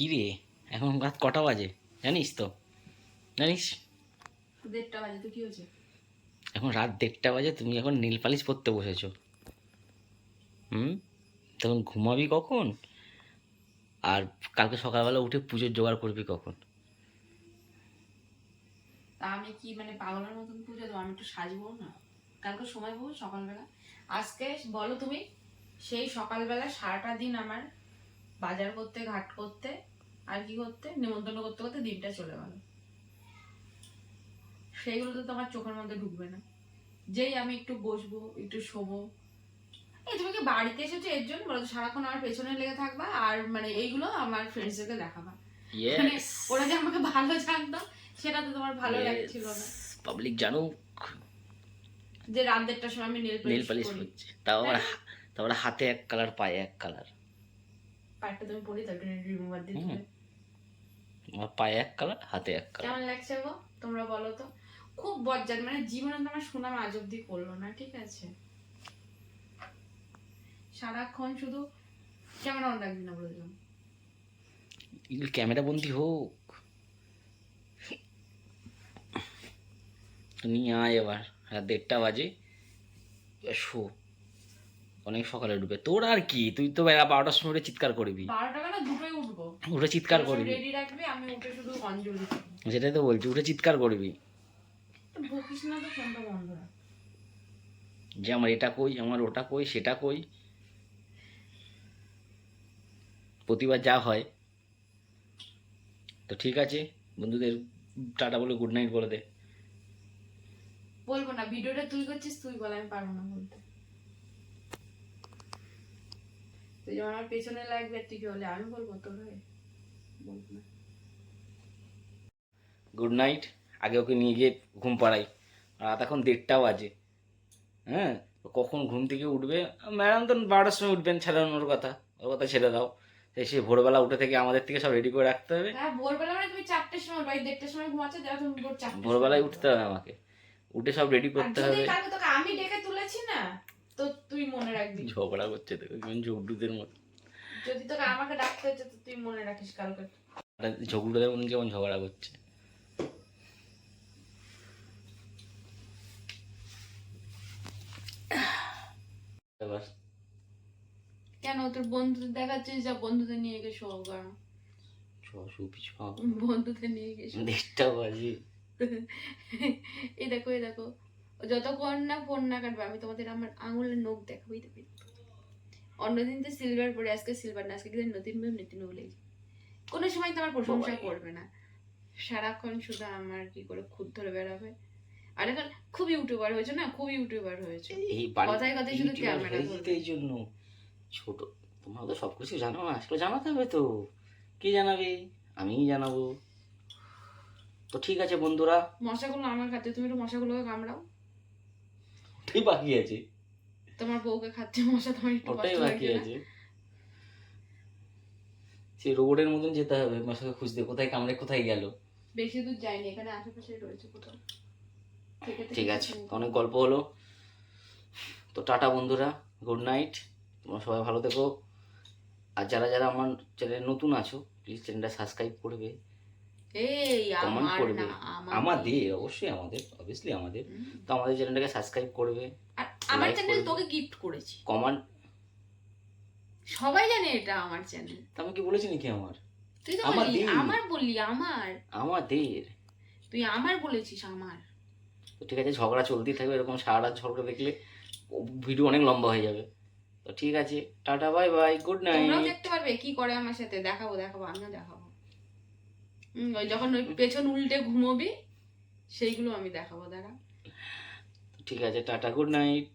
কি রে? এখন রাত কটা বাজে? জানিস তো? জানিস? দেড়টা বাজে তো কি হয়েছে? এখন রাত দেড়টা বাজে তুমি এখন নীল পালিশ পরতে বসেছো। হুম? তখন ঘুমাবি কখন? আর কালকে সকালবেলা উঠে পুজোর জোগাড় করবি কখন? তা আমি কি মানে পাগলের মতন পুজো দেবো? আমি একটু সাজবো না? কালকে সময় পাবো সকালবেলা? আজকে বলো তুমি সেই সকালবেলা সারাটা দিন আমার বাজার করতে ঘাট করতে আর কি করতে? নিমন্ত্রণ করতে করতে দিনটা চলে গেল। সেইগুলো তো তোমার চোখের মধ্যে ঢুকবে না। যেই আমি একটু বসবো একটু শোবো। এই তুমি কি বাড়িতে এসেছ এর জন্য? বলো সারাক্ষণ আমার পেছনে লেগে থাকবা আর মানে এইগুলো আমার ফ্রেন্ডসদেরকে দেখাবা। মানে ওরা যে আমাকে ভালো জানতো সেটা তো তোমার ভালো লাগছিল না। পাবলিক জানুক। যে রাত দেড়টার সময় আমি নেল নীল পালিশ পালিশ করি করছে। তাও আবার তারপরে হাতে এক কালার পায়ে এক কালার পাটটা তুমি পরি তারপরে রিমুভার দিয়ে দিবে আমার পায়ে এক কালার হাতে এক কালার কেমন লাগছে গো? তোমরা বলো তো। খুব বজ্জাত মানে জীবনে তো আমার সুনাম আজ অব্দি করল না ঠিক আছে? সারাক্ষণ শুধু ক্যামেরা অন রাখবি না বলে দিলাম। ক্যামেরা বন্দি হোক। তো নিয়ে আয় এবার রাত দেড়টা বাজে। শো অনেক সকালে ডুবে তোর আর কি? তুই তো বেলা বারোটার সময় উঠে চিৎকার করবি। বারোটা বেলা দুটোই উঠবো। উঠে চিৎকার করবি। রেডি রাখবি আমি উঠে শুধু অঞ্জলি সেটাই তো বলছি উঠে চিৎকার করবি। বকিস না তো ফোনটা বন্ধ রাখ। যে আমার এটা কই আমার ওটা কই সেটা কই। প্রতিবার যা হয়। তো ঠিক আছে বন্ধুদের টাটা বলে গুড নাইট বলে দে। বলব না ভিডিওটা তুই করছিস তুই বল আমি পারব না বলতে। তুই যেমন আমার পেছনে লাগবে তুই কি হলে আমি বলব তোর হয়ে? গুড নাইট আগে ওকে নিয়ে গিয়ে ঘুম পাড়াই। রাত এখন দেড়টা বাজে। হ্যাঁ কখন ঘুম থেকে উঠবে? ম্যাডাম তো বারোটার সময় উঠবেন ছেড়ানোর কথা। ওর কথা ছেড়ে দাও। তাই সে ভোরবেলা উঠে থেকে আমাদের থেকে সব রেডি করে রাখতে হবে। হ্যাঁ ভোরবেলা মানে তুমি চারটের সময় বাড়ি দেড়টার সময় ঘুমাচ্ছ যাও তুমি ভোর চারটে ভোরবেলায় উঠতে হবে আমাকে। উঠে সব রেডি করতে হবে। আমি ডেকে তুলেছি না তো তুই মনে রাখবি। ঝগড়া করছে তো ঝগড়ুদের মতো। যদি তোকে আমাকে ডাকতে হচ্ছে তো তুই মনে রাখিস কালকে। ঝগড়ুদের মতো কেমন ঝগড়া করছে। কেন তোর বন্ধুদের দেখাচ্ছিস যা বন্ধুদের নিয়ে গিয়ে শো কর বন্ধুদের নিয়ে গিয়ে দেড়টা বাজে। এই দেখো এই দেখো। যতক্ষণ না ফোন না কাটবে আমি তোমাদের আমার আঙুলের নখ দেখাবো এই দেখো এই দেখো। অন্যদিন তো সিলভার পরে আজকে সিলভার না আজকে কিন্তু নতুন মেয়ে নতুন বলে কোনো সময় তোমার প্রশংসা করবে না। সারাক্ষণ শুধু আমার কি করে খুদ ধরে বেড়াবে? আর এখন খুব ইউটিউবার হয়েছে না খুব ইউটিউবার হয়েছে। এই কথায় কথায় শুধু ক্যামেরা এই জন্য। ছোট তোমরা তো সব কিছু জানো না সেগুলো জানাতে হবে তো। কে জানাবে? আমিই জানাব। তো ঠিক আছে বন্ধুরা। মশাগুলো আমার খাচ্ছে তুমি একটু মশাগুলোকে কামড়াও। ওটাই বাকি আছে। তোমার বউকে খাচ্ছে মশা তোমার একটু ওটাই কষ্ট বাকি না? আছে। সেই রোবটের মতন যেতে হবে মশাকে খুঁজতে। কোথায় কামড়ে কোথায় গেল? বেশি দূর যায়নি এখানে আশেপাশে রয়েছে কোথাও। ঠিক আছে অনেক গল্প হলো। তো টাটা বন্ধুরা গুড নাইট। তোমরা সবাই ভালো থেকো। আর যারা যারা আমার চ্যানেলে নতুন আছো প্লিজ চ্যানেলটা সাবস্ক্রাইব করবে। কমেন্ট করবে। আমাদের। অবশ্যই আমাদের অবভিয়াসলি আমাদের। তো আমাদের চ্যানেলটাকে সাবস্ক্রাইব করবে। আর আমার চ্যানেল তোকে গিফট করেছি। কমেন্ট সবাই জানে এটা আমার চ্যানেল আমি কি বলেছি নাকি আমার? তুই তো আমার বললি আমার বললি আমার। আমাদের। তুই আমার বলেছিস আমার। তো ঠিক আছে ঝগড়া চলতেই থাকবে এরকম সারা রাত ঝগড়া দেখলে ভিডিও অনেক লম্বা হয়ে যাবে। তো ঠিক আছে টাটা বাই বাই গুড তোমরাও দেখতে পারবে কি করে আমার সাথে দেখাবো দেখাবো আমিও দেখাবো। যখন ওই পেছন উল্টে ঘুমোবি সেইগুলো আমি দেখাবো দাঁড়া। ঠিক আছে টাটা গুড নাইট